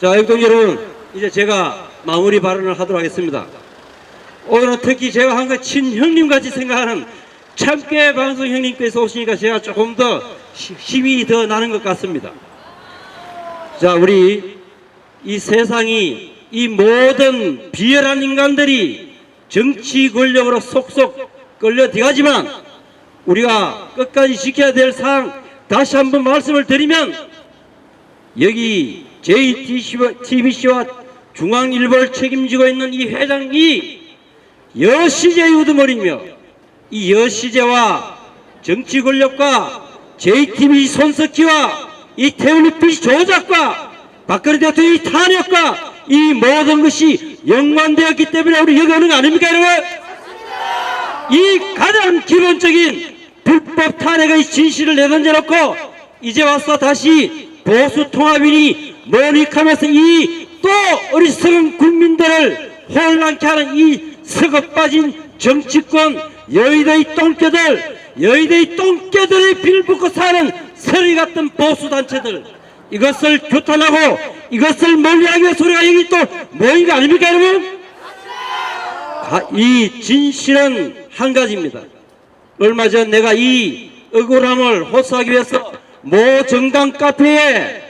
자, 애국동 여러분, 이제 제가 마무리 발언을 하도록 하겠습니다. 오늘은 특히 제가 한가 친형님 같이 생각하는 참깨 방송 형님께서 오시니까 제가 조금 더 시- 힘이 더 나는 것 같습니다. 자, 우리 이 세상이 이 모든 비열한 인간들이 정치 권력으로 속속 끌려 들어가지만 우리가 끝까지 지켜야 될 사항 다시 한번 말씀을 드리면 여기 JTBC와 중앙일보를 책임지고 있는 이 회장이 여시제의 우두머리며 이 여시제와 정치 권력과 JTBC 손석희와 이 태블릿 조작과 박근혜 대통령의 탄핵과 이 모든 것이 연관되었기 때문에 우리 여기 오는 거 아닙니까 여러분? 이 가장 기본적인 불법 탄핵의 진실을 내던져놓고 이제 와서 다시 보수 통합이니 모닉하면서 이 또 어리석은 국민들을 혼란케 하는 이 썩어 빠진 정치권 여의도의 똥개들 여의도의 똥개들의 빌붙고 사는 서리 같은 보수 단체들 이것을 규탄하고 이것을 멀리하기 위해서 우리가 여기 또 모인 거 아닙니까 여러분? 가- 이 진실은 한 가지입니다. 얼마 전 내가 이 억울함을 호소하기 위해서 모 정당 카페에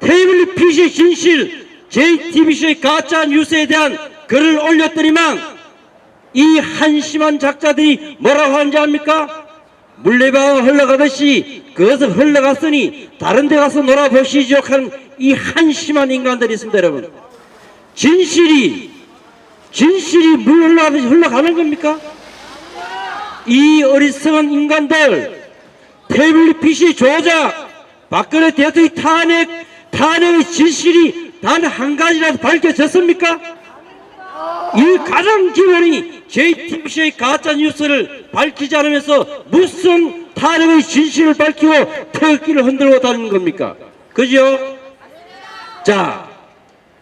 태블릿 PC 진실 JTBC의 가짜 뉴스에 대한 글을 올렸더니만 이 한심한 작자들이 뭐라고 하는지 압니까? 물레방아 흘러가듯이 그것을 흘러갔으니 다른 데 가서 놀아보시죠 하는 이 한심한 인간들이 있습니다 여러분 진실이 진실이 물 흘러가듯이 흘러가는 겁니까? 이 어리석은 인간들 태블릿 PC 조작 박근혜 대통령 탄핵 탄핵의 진실이 단 한 가지라도 밝혀졌습니까? 이 가장 기본이 JTBC의 가짜 뉴스를 밝히지 않으면서 무슨 탄핵의 진실을 밝히고 태극기를 흔들고 다니는 겁니까? 그죠? 자,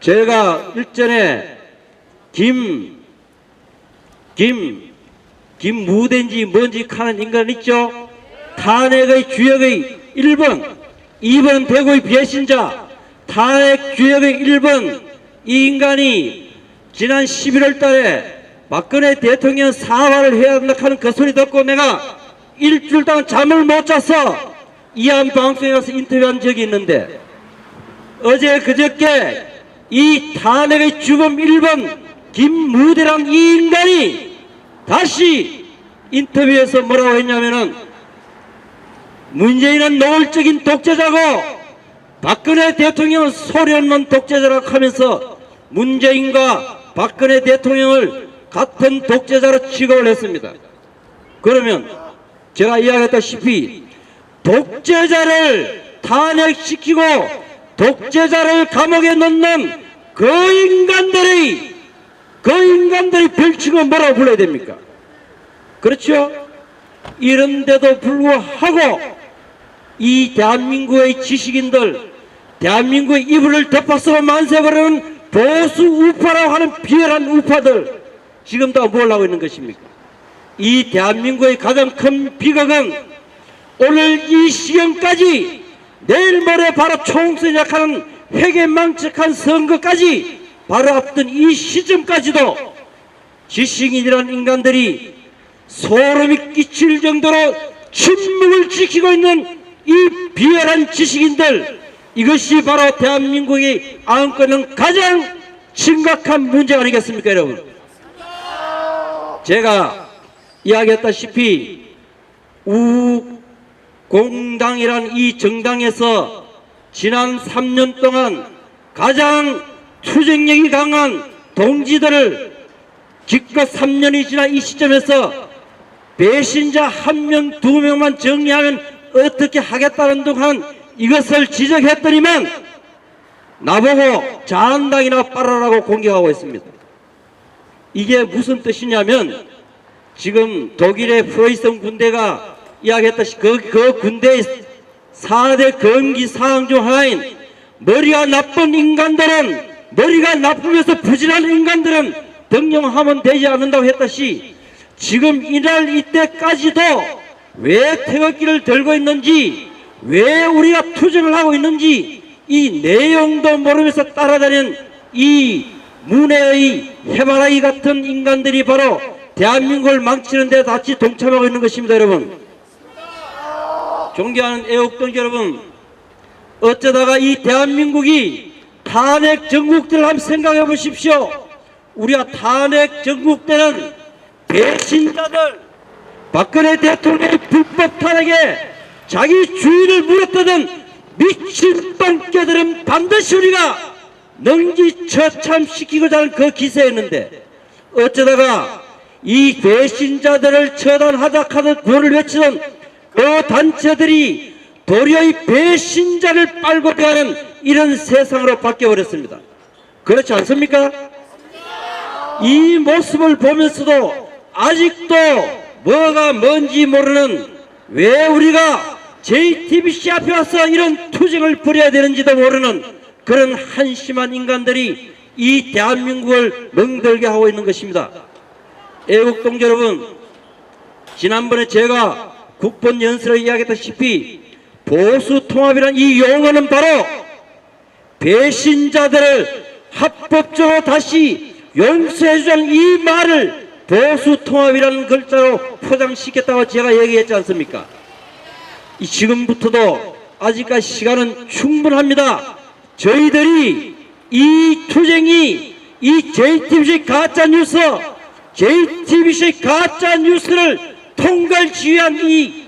제가 일전에 김, 김, 김무대인지 뭔지 하는 인간 있죠? 탄핵의 주역의 1번, 2번 대구의 배신자, 탄핵 주역의 1번, 이 인간이 지난 11월 달에 박근혜 대통령 사과를 해야 한다 하는 그 소리 듣고 내가 일주일 동안 잠을 못 자서 이한 방송에 가서 인터뷰한 적이 있는데 어제 그저께 이 탄핵의 주범 1번 김무대란 이 인간이 다시 인터뷰에서 뭐라고 했냐면은 문재인은 노골적인 독재자고 박근혜 대통령은 없는 독재자라고 하면서 문재인과 박근혜 대통령을 같은 독재자로 취급을 했습니다. 그러면 제가 이야기했다시피 독재자를 탄핵시키고 독재자를 감옥에 넣는 그 인간들의 그 인간들이 별칭을 뭐라고 불러야 됩니까? 그렇죠? 이런데도 불구하고 이 대한민국의 지식인들 대한민국의 이불을 덮어쓰고 만세버리는 보수 우파라고 하는 비열한 우파들 지금 다 뭘 하고 있는 것입니까? 이 대한민국의 가장 큰 비극은 오늘 이 시간까지 내일 모레 바로 총선이 약하는 회개망측한 선거까지 바로 앞둔 이 시점까지도 지식인이라는 인간들이 소름이 끼칠 정도로 침묵을 지키고 있는 이 비열한 지식인들 이것이 바로 대한민국이 안고 있는 가장 심각한 문제 아니겠습니까 여러분? 제가 이야기했다시피 우공당이란 이 정당에서 지난 3년 동안 가장 투쟁력이 강한 동지들을 기껏 3년이 지난 이 시점에서 배신자 한 명, 두 명만 정리하면 어떻게 하겠다는 동안 이것을 지적했더니만 나보고 자한당이나 빨아라고 공격하고 있습니다. 이게 무슨 뜻이냐면 지금 독일의 프로이센 군대가 이야기했다시 그, 그 군대의 4대 검기 사항 중 하나인 머리가 나쁜 인간들은 머리가 나쁘면서 부진한 인간들은 등용하면 되지 않는다고 했다시 지금 이날 이때까지도 왜 태극기를 들고 있는지 왜 우리가 투쟁을 하고 있는지 이 내용도 모르면서 따라다니는 이 문해의 해바라기 같은 인간들이 바로 대한민국을 망치는 데 같이 동참하고 있는 것입니다 여러분. 존경하는 애국동 여러분 어쩌다가 이 대한민국이 탄핵 전국들을 한번 생각해 보십시오. 우리가 탄핵 전국 때는 배신자들 박근혜 대통령의 불법 탄핵에 자기 주인을 물었다던 미친 똥개들은 반드시 우리가 능지처참시키고자 하는 그 기세였는데 어쩌다가 이 배신자들을 처단하자 하듯 구호를 외치던 그 단체들이 도리어 이 배신자를 빨고 가는 이런 세상으로 바뀌어버렸습니다. 그렇지 않습니까? 이 모습을 보면서도 아직도 뭐가 뭔지 모르는 왜 우리가 JTBC 앞에 와서 이런 투쟁을 벌여야 되는지도 모르는 그런 한심한 인간들이 이 대한민국을 멍들게 하고 있는 것입니다. 애국동 여러분, 지난번에 제가 국본 연설을 이야기했다시피 보수 통합이란 이 용어는 바로 배신자들을 합법적으로 다시 용서해주자는 이 말을 보수 통합이라는 글자로 포장시켰다고 제가 얘기했지 않습니까? 이 지금부터도 아직까지 시간은 충분합니다. 저희들이 이 투쟁이 이 JTBC 가짜 뉴스, JTBC 가짜 뉴스를 통갈 지휘한 이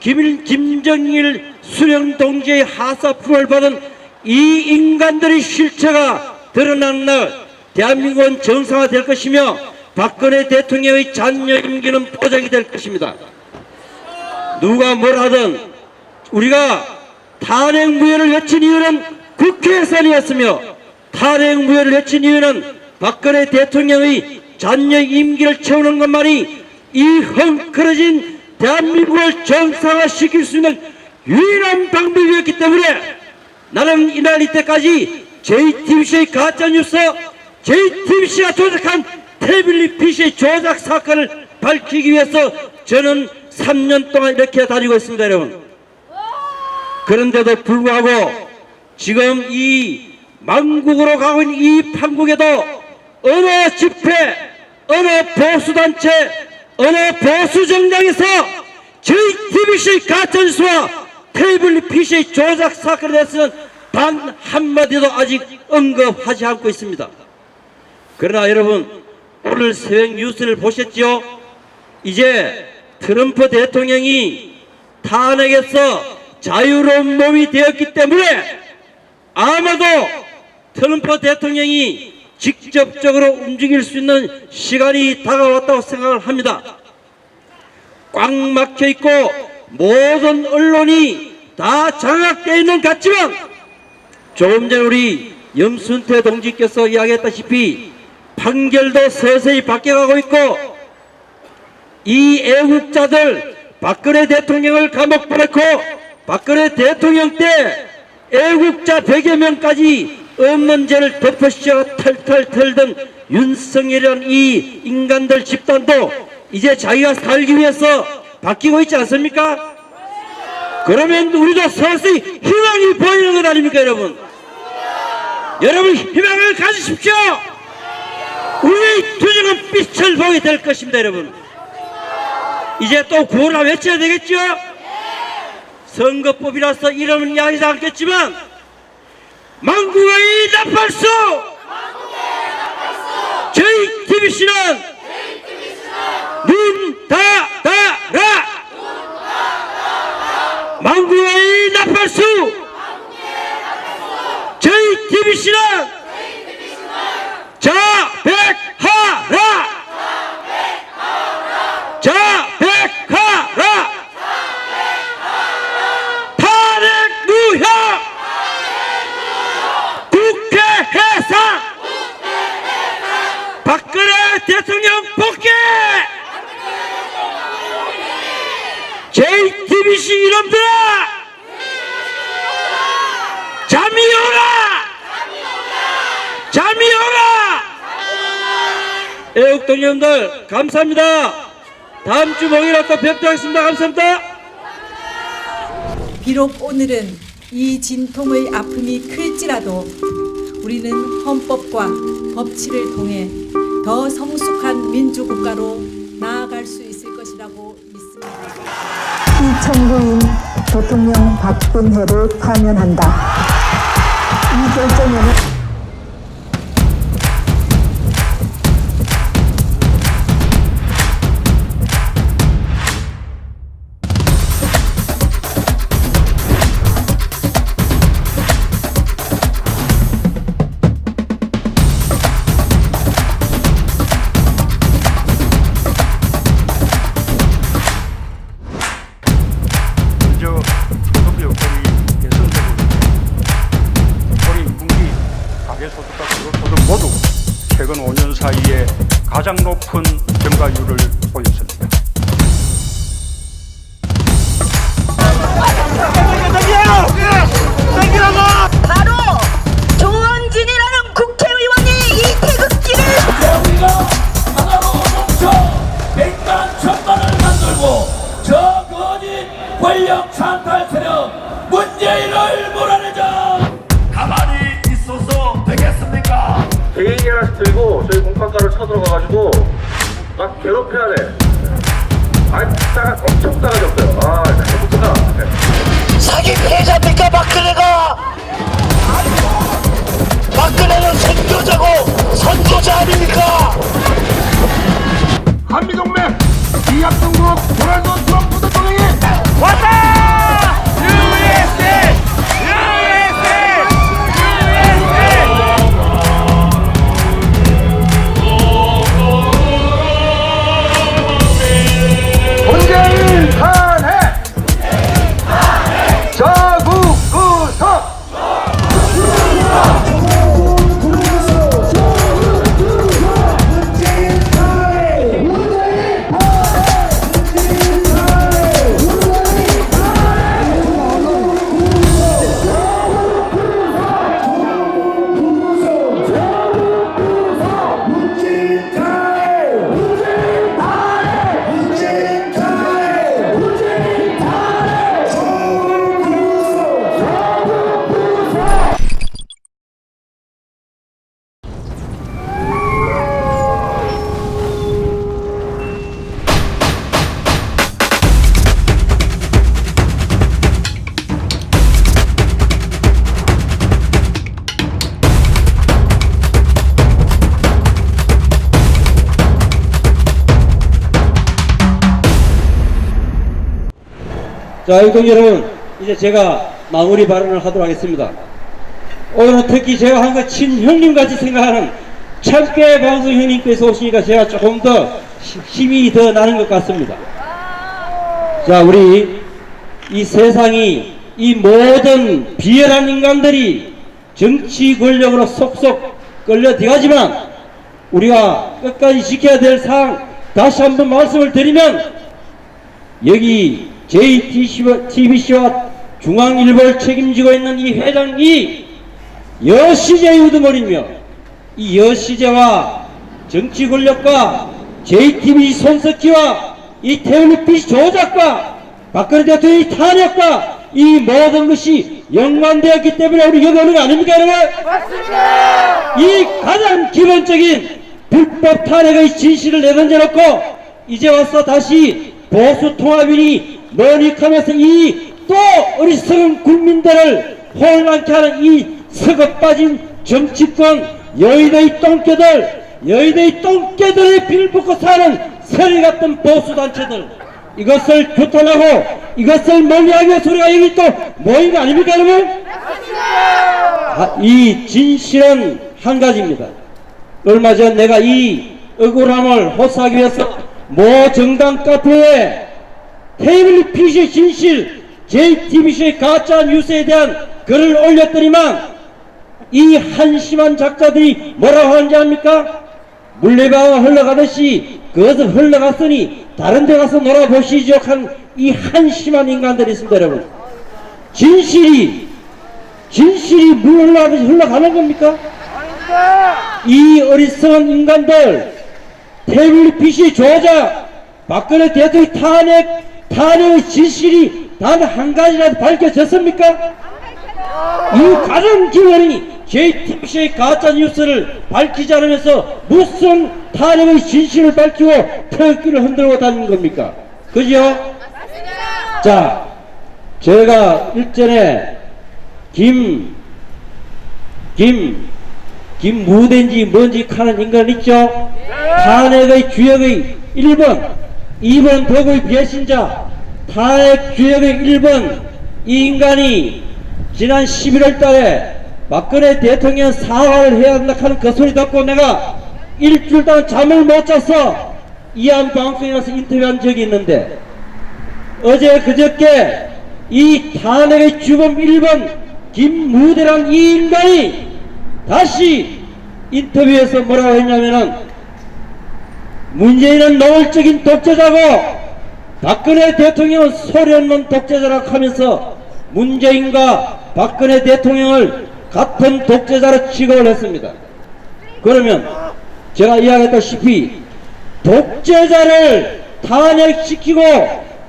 김일, 김정일 수령 동지의 하사품을 받은 이 인간들의 실체가 드러나는 날 대한민국은 정상화될 것이며 박근혜 대통령의 잔여 임기는 보장이 될 것입니다. 누가 뭘 하든 우리가 탄핵 무효를 외친 이유는 국회에서 아니었으며 탄핵 무효를 외친 이유는 박근혜 대통령의 잔여 임기를 채우는 것만이 이 헝클어진 대한민국을 정상화시킬 수 있는 유일한 방법이었기 때문에 나는 이날 이때까지 JTBC의 가짜뉴스, JTBC가 조작한 태블릿 PC 조작 사건을 밝히기 위해서 저는 3년 동안 이렇게 다니고 있습니다, 여러분. 그런데도 불구하고 지금 이 망국으로 가고 있는 이 판국에도 어느 집회, 어느 보수단체, 어느 보수정당에서 JTBC 가짜뉴스와 태블릿 PC 조작 사건에 대해서는 단 한마디도 아직 언급하지 않고 있습니다. 그러나 여러분 오늘 새벽 뉴스를 보셨죠? 이제 트럼프 대통령이 탄핵에서 자유로운 몸이 되었기 때문에 아마도 트럼프 대통령이 직접적으로 움직일 수 있는 시간이 다가왔다고 생각을 합니다. 꽉 막혀 있고 모든 언론이 다 장악되어 있는 것 같지만 조금 전 우리 염순태 동지께서 이야기했다시피 판결도 서서히 바뀌어가고 있고 이 애국자들 박근혜 대통령을 감옥 보냈고 박근혜 대통령 때 애국자 100여 명까지 없는 죄를 덮으시어 털털 털던 윤석열이라는 이 인간들 집단도 이제 자기가 살기 위해서 바뀌고 있지 않습니까? 그러면 우리도 서서히 희망이 보이는 것 아닙니까 여러분? 여러분 희망을 가지십시오. 우리 투쟁은 빛을 보게 될 것입니다 여러분. 이제 또 구호를 외쳐야 되겠죠? 선거법이라서 이름은 이야기하지 않겠지만 망국의 나팔수! 저희 TBC는 눈 닫아라 망국의 나팔수! 저희 TBC는 자백하라 자백하라 탄핵 무효 국회 해산 박근혜 대통령 복귀 JTBC 이놈들아! 잠이 오라! 잠이 오라! 애국동 여러분들 감사합니다. 다음 주 목요일에 또 뵙도록 하겠습니다. 감사합니다. 비록 오늘은 이 진통의 아픔이 클지라도 우리는 헌법과 법치를 통해 더 성숙한 민주국가로 이 청구인 대통령 박근혜를 파면한다. 이 결정에는 찬탈 세력 문재인을 몰아내자 가만히 있어서 되겠습니까? 개인이 하나씩 들고 저희 공판가를 쳐들어가가지고 막 괴롭혀야 돼. 아, 싸가 엄청 싸가졌어요. 아, 잘못했다. 사기 피해자입니까 박근혜가 박근혜는 선교자고 선교자 아닙니까 한미동맹 이합동국 도널드 트럼프 대통령이 왔다 Juiz! 자, 여러분, 이제 제가 마무리 발언을 하도록 하겠습니다. 오늘은 특히 제가 한거 친형님 같이 생각하는 참깨 방송 형님께서 오시니까 제가 조금 더 히- 힘이 더 나는 것 같습니다. 자, 우리 이 세상이 이 모든 비열한 인간들이 정치 권력으로 속속 끌려 들어가지만 우리가 끝까지 지켜야 될 사항 다시 한번 말씀을 드리면 여기 JTBC와 중앙일보를 책임지고 있는 이 회장이 여시제 우두머리며 이 여시제와 정치 권력과 JTBC 손석희와 이 태블릿 PC 조작과 박근혜 대통령의 탄핵과 이 모든 것이 연관되었기 때문에 우리 여기 오는 거 아닙니까 여러분? 맞습니다. 이 가장 기본적인 불법 탄핵의 진실을 내던져놓고 이제 와서 다시 보수 통합인이 머니하면서 이 또 어리석은 국민들을 혼란케 하는 이 서거 빠진 정치권 여의도의 똥개들 여의도의 똥개들의 빌 붙고 사는 세리 같은 보수 단체들 이것을 규탄하고 이것을 멀리하기 위해서 우리가 여기 또 모인 거 아닙니까 여러분? 아, 이 진실은 한 가지입니다. 얼마 전 내가 이 억울함을 호소하기 위해서 모 정당 카페에 테이블 PC의 진실, JTBC의 가짜 뉴스에 대한 글을 올렸더니만 이 한심한 작가들이 뭐라고 하는지 압니까? 물레방아 흘러가듯이 그것을 흘러갔으니 다른 데 가서 놀아보시죠 한이 한심한 인간들이 있습니다 여러분 진실이 진실이 물 흘러가듯이 흘러가는 겁니까? 이 어리석은 인간들 태블릿 PC 조작 박근혜 대통령 탄핵 탄핵의 진실이 단 한 가지라도 밝혀졌습니까? 이 가장 기원이 JTBC의 가짜 뉴스를 밝히지 않으면서 무슨 탄핵의 진실을 밝히고 태극기를 흔들고 다니는 겁니까? 그죠? 자, 제가 일전에 김, 김, 김무대인지 뭔지 하는 인간 있죠? 탄핵의 주역의 1번, 2번 독의 배신자, 탄핵 주역의 1번, 이 인간이 지난 11월 달에 박근혜 대통령 사과를 해야 한다 하는 그 소리 듣고 내가 일주일 동안 잠을 못 자서 이한 방송에 나서 인터뷰한 적이 있는데 어제 그저께 이 탄핵의 주범 1번 김무대란 이 인간이 다시 인터뷰에서 뭐라고 했냐면은 문재인은 노골적인 독재자고 박근혜 대통령은 소리 없는 독재자라고 하면서 문재인과 박근혜 대통령을 같은 독재자로 취급을 했습니다. 그러면 제가 이야기했다시피 독재자를 탄핵시키고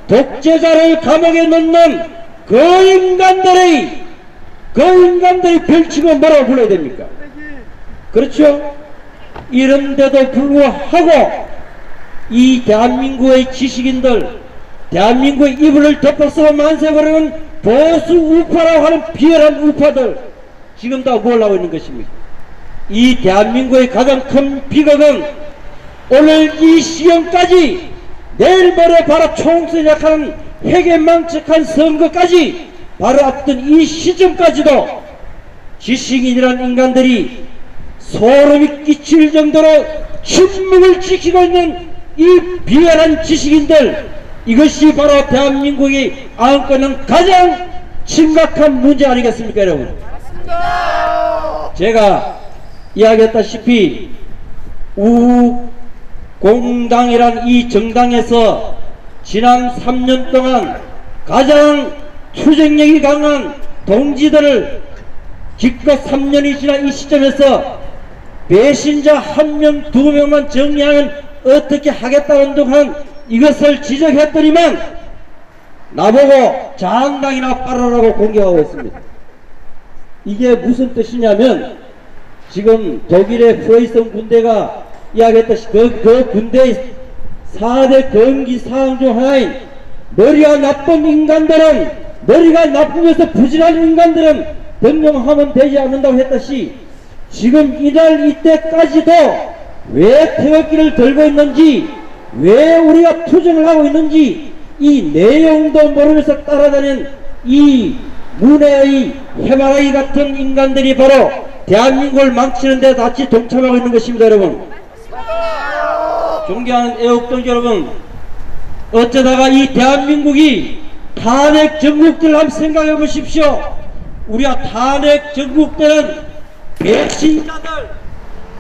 독재자를 감옥에 넣는 그 인간들의 그 인간들의 별칭은 뭐라고 불러야 됩니까? 그렇죠? 이런데도 불구하고 이 대한민국의 지식인들 대한민국의 이불을 덮어서 만세거리는 보수 우파라고 하는 비열한 우파들 지금 다뭘 하고 있는 것입니까? 이 대한민국의 가장 큰 비극은 오늘 이 시간까지 내일 모레 바로 총선 약하는 회개망측한 선거까지 바로 앞둔 이 시점까지도 지식인이란 인간들이 소름이 끼칠 정도로 침묵을 지키고 있는 이 비열한 지식인들 이것이 바로 대한민국이 안고 있는 가장 심각한 문제 아니겠습니까 여러분? 제가 이야기했다시피 우공당이란 이 정당에서 지난 3년 동안 가장 투쟁력이 강한 동지들을 기껏 3년이 지난 이 시점에서 배신자 한 명, 두 명만 정리하면 어떻게 하겠다는 둥한 이것을 지적했더니만 나보고 장당이나 빨아라고 공격하고 있습니다. 이게 무슨 뜻이냐면 지금 독일의 프로이슨 군대가 이야기했듯이 그, 그 군대의 4대 경기 사항 중 하나인 머리가 나쁜 인간들은 머리가 나쁘면서 부진한 인간들은 변명하면 되지 않는다고 했듯이 지금 이날 이때까지도 왜 태극기를 들고 있는지 왜 우리가 투쟁을 하고 있는지 이 내용도 모르면서 따라다니는 이 문해의 해바라기 같은 인간들이 바로 대한민국을 망치는 데 같이 동참하고 있는 것입니다 여러분. 존경하는 애국동 여러분 어쩌다가 이 대한민국이 탄핵 전국들 한번 생각해 보십시오. 우리가 탄핵 전국들은 배신자들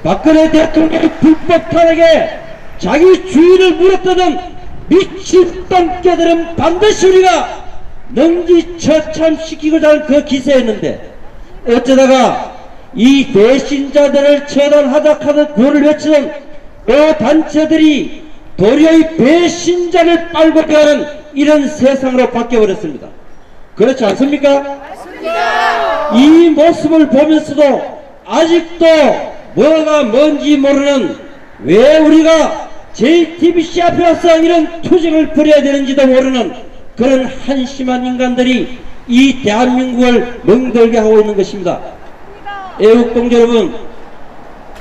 박근혜 대통령의 불법 탄핵에 자기 주인을 물었다는 미친 똥개들은 반드시 우리가 능지처참시키고자 하는 그 기세였는데 어쩌다가 이 배신자들을 처단하다 하는 구호를 외치는 그 단체들이 도리어 이 배신자를 빨고 가는 이런 세상으로 바뀌어버렸습니다. 그렇지 않습니까? 이 모습을 보면서도 아직도 뭐가 뭔지 모르는 왜 우리가 JTBC 앞에 와서 이런 투쟁을 벌여야 되는지도 모르는 그런 한심한 인간들이 이 대한민국을 멍들게 하고 있는 것입니다. 애국동 여러분,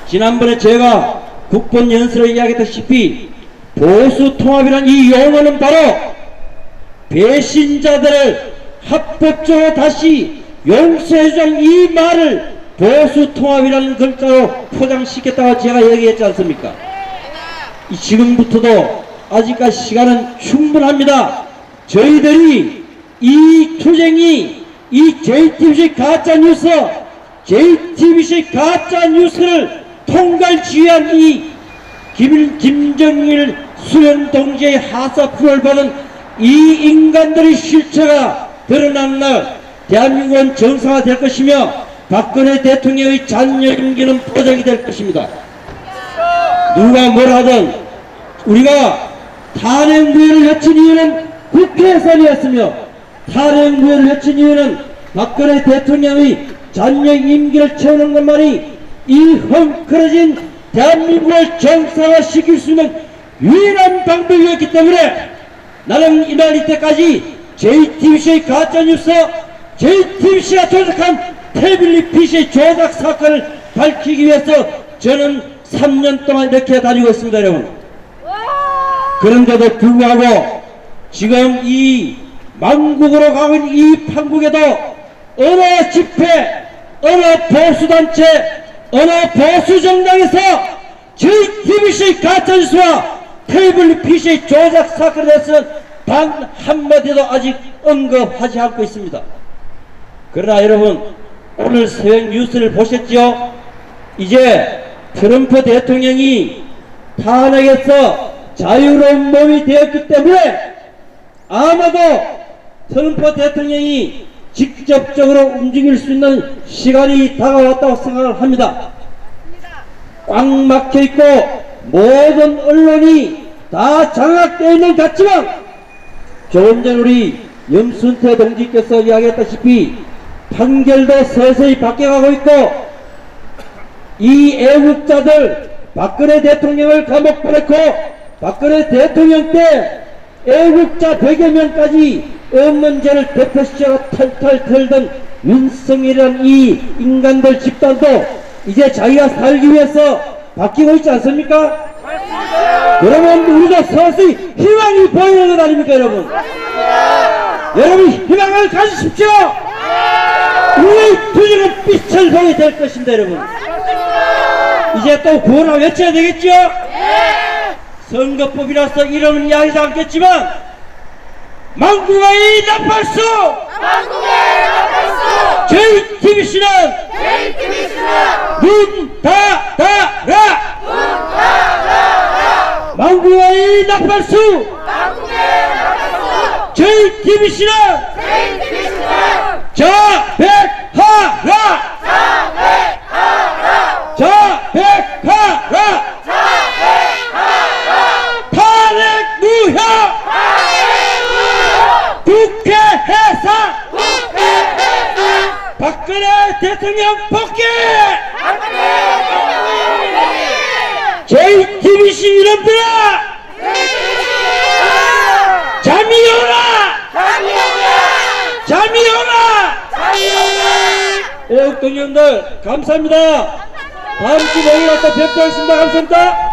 지난번에 제가 국본 연설을 이야기했다시피 보수 통합이란 이 용어는 바로 배신자들을 합법적으로 다시 용서해주는 이 말을 보수 통합이라는 글자로 포장시켰다고 제가 얘기했지 않습니까? 이 지금부터도 아직까지 시간은 충분합니다. 저희들이 이 투쟁이 이 JTBC 가짜 뉴스, JTBC 가짜 뉴스를 통갈 지휘한 이 김, 김정일 수련 동지의 하사품을 받은 이 인간들의 실체가 드러난 날 대한민국은 정상화될 것이며 박근혜 대통령의 잔여 임기는 포장이 될 것입니다. 누가 뭘 하든 우리가 탄핵무효를 외친 이유는 국회에서이었으며 탄핵무효를 외친 이유는 박근혜 대통령의 잔여 임기를 채우는 것만이 이 헝클어진 대한민국을 정상화시킬 수 있는 유일한 방법이었기 때문에 나는 이날 이때까지 JTBC의 가짜뉴스, JTBC가 조작한 태블릿 PC 조작 사건을 밝히기 위해서 저는 3년 동안 이렇게 다니고 있습니다, 여러분. 그런데도 불구하고 지금 이 망국으로 가고 있는 이 판국에도 어느 집회, 어느 보수단체, 어느 보수정당에서 JTBC 가짜뉴스와 태블릿 PC 조작 사건에 대해서는 단 한마디도 아직 언급하지 않고 있습니다. 그러나 여러분 오늘 새벽 뉴스를 보셨죠? 이제 트럼프 대통령이 탄핵에서 자유로운 몸이 되었기 때문에 아마도 트럼프 대통령이 직접적으로 움직일 수 있는 시간이 다가왔다고 생각을 합니다. 꽉 막혀 있고 모든 언론이 다 장악되어 있는 것 같지만 조금 전 우리 염순태 동지께서 이야기했다시피 판결도 서서히 바뀌어가고 있고 이 애국자들 박근혜 대통령을 감옥 보냈고 박근혜 대통령 때 애국자 100여 명까지 없는 죄를 대표시켜가 탈탈 털던 윤석열이란 이 인간들 집단도 이제 자기가 살기 위해서 바뀌고 있지 않습니까? 그러면 우리도 서서히 희망이 보이는 것 아닙니까 여러분? 여러분 희망을 가지십시오! 우리의 투쟁은 빛을 보게 될 것입니다 여러분. 이제 또 구호나 외쳐야 되겠죠? 선거법이라서 이러는 이야기지 않겠지만 망국의 나팔수! JTBC는 문 닫아라! 망국의 나팔수! JTBC는 자백하라. 자백하라. 탄핵 무효. 국회 해산 박근혜 대통령 복귀 JTBC 이놈들아 잠이 오라 잠이 오라 동료들 감사합니다. 다음 주 목요일 또 뵙도록 하겠습니다. 감사합니다